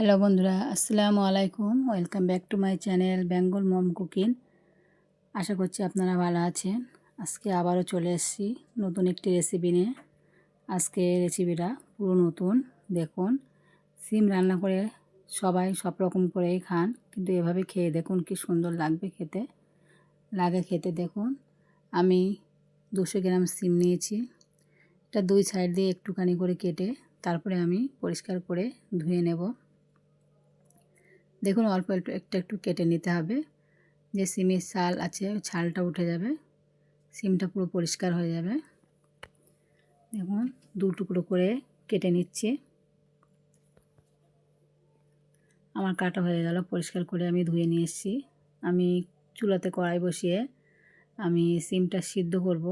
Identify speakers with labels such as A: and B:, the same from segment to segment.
A: Hello বন্ধুরা, আসসালামু আলাইকুম। Welcome back to my channel Bengal mom cooking আশা করছি আপনারা ভালো আছেন। আজকে আবারও চলে এসেছি নতুন একটি রেসিপি নিয়ে। আজকে রেসিপিটা পুরো নতুন, দেখুন। সিম রান্না করে সবাই সব রকম করেই খান, কিন্তু এভাবে খেয়ে দেখুন কি সুন্দর লাগবে খেতে। লাগে খেতে, দেখুন। আমি দুশো গ্রাম সিম নিয়েছি। এটা দুই সাইড দিয়ে একটুখানি করে কেটে তারপরে আমি পরিষ্কার করে ধুয়ে নেব। দেখুন, অল্প অল্প একটু একটু কেটে নিতে হবে। যে সিমের ছাল আছে ছালটা উঠে যাবে। সিমটা পুরো পরিষ্কার হয়ে যাবে। দেখুন, দু টুকরো করে কেটে নিচ্ছি। আমার কাটা হয়ে গেল, পরিষ্কার করে আমি ধুয়ে নিয়ে এসেছি। আমি চুলাতে কড়াই বসিয়ে আমি সিমটা সিদ্ধ করব।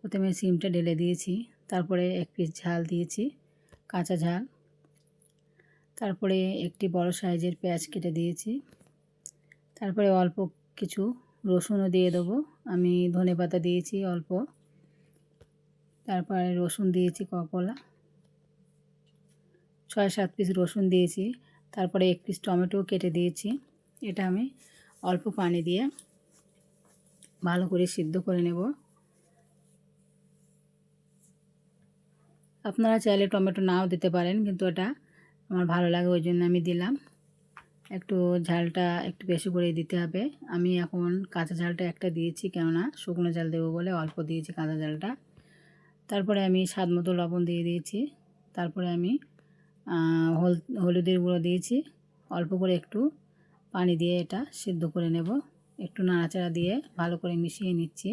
A: প্রথমে সিমটা ঢেলে দিয়েছি, তারপরে এক পিস ঝাল দিয়েছি, কাঁচা ঝাল। তারপরে একটি বড় সাইজের পেঁয়াজ কেটে দিয়েছি। তারপরে অল্প কিছু রসুনও দিয়ে দেবো। আমি ধনে পাতা দিয়েছি অল্প। তারপরে রসুন দিয়েছি কপলা ছয়, সাত পিস রসুন দিয়েছি। তারপরে এক পিস টমেটো কেটে দিয়েছি। এটা আমি অল্প পানি দিয়ে ভালো করে সিদ্ধ করে নেব। আপনারা চাইলে টমেটো নাও দিতে পারেন, কিন্তু এটা আমার ভালো লাগে, ওই জন্য আমি দিলাম। একটু ঝালটা একটু বেশি করে দিতে হবে। আমি এখন কাঁচা ঝালটা একটা দিয়েছি, কেননা শুকনো ঝাল দেবো বলে অল্প দিয়েছি কাঁচা ঝালটা। তারপরে আমি স্বাদ মতো লবণ দিয়ে দিয়েছি। তারপরে আমি হল, হলুদের গুঁড়ো দিয়েছি। অল্প করে একটু পানি দিয়ে এটা সিদ্ধ করে নেব। একটু নাড়াচাড়া দিয়ে ভালো করে মিশিয়ে নিচ্ছি।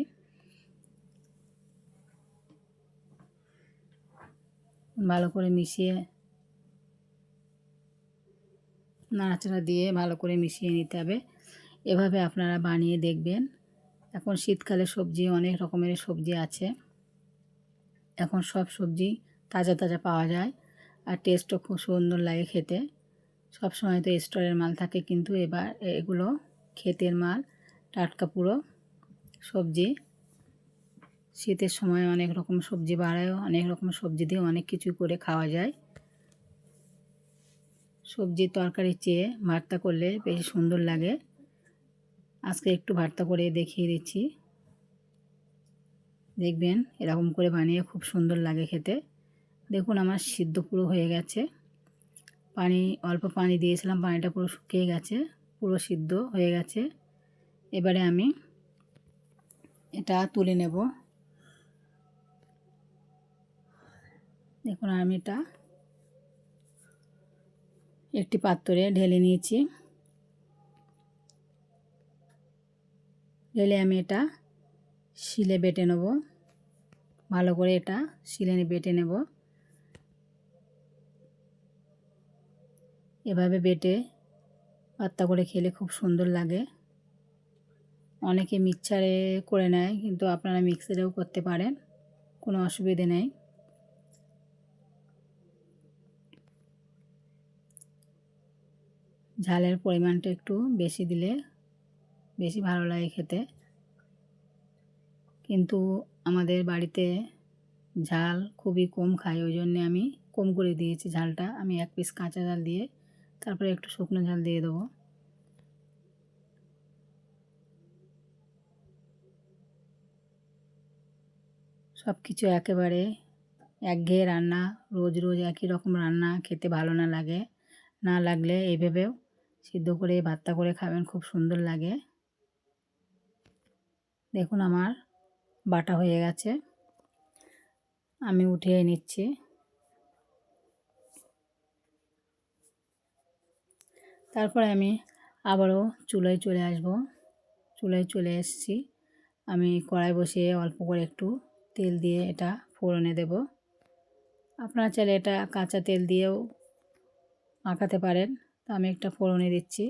A: ভালো করে মিশিয়ে নাড়াচাড়া দিয়ে ভালো করে মিশিয়ে নিতে হবে। এভাবে আপনারা বানিয়ে দেখবেন। এখন শীতকালে সবজি, অনেক রকমের সবজি আছে। এখন সব সবজি তাজা তাজা পাওয়া যায় আর টেস্টও খুব সুন্দর লাগে খেতে। সব সময় তো স্টোরের মাল থাকে কিন্তু এবার এগুলো ক্ষেতের মাল, টাটকা পুরো সবজি। শীতের সময় অনেক রকম সবজি বাড়ায় অনেক রকম সবজি দিয়ে অনেক কিছু করে খাওয়া যায়। সবজির তরকারির চেয়ে ভর্তা করলে বেশি সুন্দর লাগে। আজকে একটু ভর্তা করে দেখিয়ে দিচ্ছি। দেখবেন এরকম করে বানিয়ে খুব সুন্দর লাগে খেতে। দেখুন আমার সিদ্ধ পুরো হয়ে গেছে। পানি, অল্প পানি দিয়েছিলাম, পানিটা পুরো শুকিয়ে গেছে, পুরো সিদ্ধ হয়ে গেছে। এবারে আমি এটা তুলে নেব। দেখুন আমি এটা একটি পাত্রে ঢেলে নিয়েছি। ঢেলে আমি এটা শিলে বেটে নেব। ভালো করে এটা শিলে বেটে নেব। এভাবে বেটে পাত্তা করে খেলে খুব সুন্দর লাগে। অনেকে মিক্সারে করে নেয়, কিন্তু আপনারা মিক্সারেও করতে পারেন, কোনো অসুবিধে নেই। ঝালের পরিমাণটা একটু বেশি দিলে বেশি ভালো লাগে খেতে। কিন্তু আমাদের বাড়িতে ঝাল খুবই কম খাই ওই জন্যে আমি কম করে দিয়েছি ঝালটা। আমি এক পিস কাঁচা ঝাল দিয়ে তারপরে একটু শুকনো ঝাল দিয়ে দেবো। সব কিছু একেবারে একঘেয়ে রান্না, রোজ রোজ একই রকম রান্না, খেতে ভালো না লাগে। না লাগলে এইভাবেও সিদ্ধ করে, ভাতটা করে খাবেন, খুব সুন্দর লাগে। দেখুন আমার বাটা হয়ে গেছে। আমি উঠিয়ে নিচ্ছি। তারপরে আমি আবারও চুলায় চলে আসব। চুলায় চলে এসেছি। আমি কড়াই বসিয়ে অল্প করে একটু তেল দিয়ে এটা ফোড়নে দেব। আপনারা চাইলে এটা কাঁচা তেল দিয়েও মাখাতে পারেন। তো আমি একটা ফোড়নে দিচ্ছি।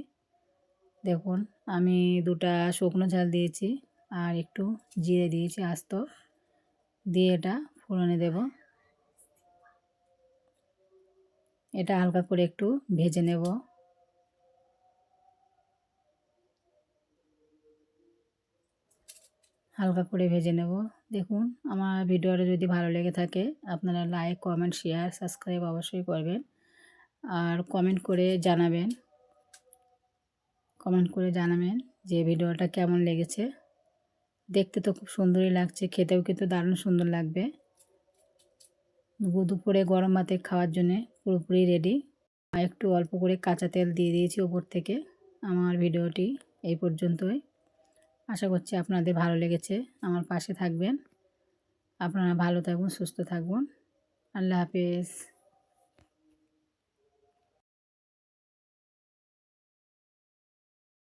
A: দেখুন, আমি দুটা শুকনো ঝাল দিয়েছি আর একটু জিরে দিয়েছি আস্ত। দিয়ে এটা ফোড়নে দেব। এটা হালকা করে একটু ভেজে নেব। হালকা করে ভেজে নেব। দেখুন, আমার ভিডিওটা যদি ভালো লেগে থাকে, আপনারা লাইক, কমেন্ট, শেয়ার, সাবস্ক্রাইব অবশ্যই করবেন। আর কমেন্ট করে জানাবেন। কমেন্ট করে জানাবেন যে ভিডিওটা কেমন লেগেছে। দেখতে তো খুব সুন্দরই লাগছে, খেতেও কিন্তু দারুণ সুন্দর লাগবে। দুপুরে গরম ভাতে খাওয়ার জন্যে পুরোপুরি রেডি একটু অল্প করে কাঁচা তেল দিয়ে দিয়েছি ওপর থেকে। আমার ভিডিওটি এই পর্যন্তই। আশা করছি আপনাদের ভালো লেগেছে। আমার পাশে থাকবেন। আপনারা ভালো থাকবেন সুস্থ থাকবেন আল্লাহ হাফেজ।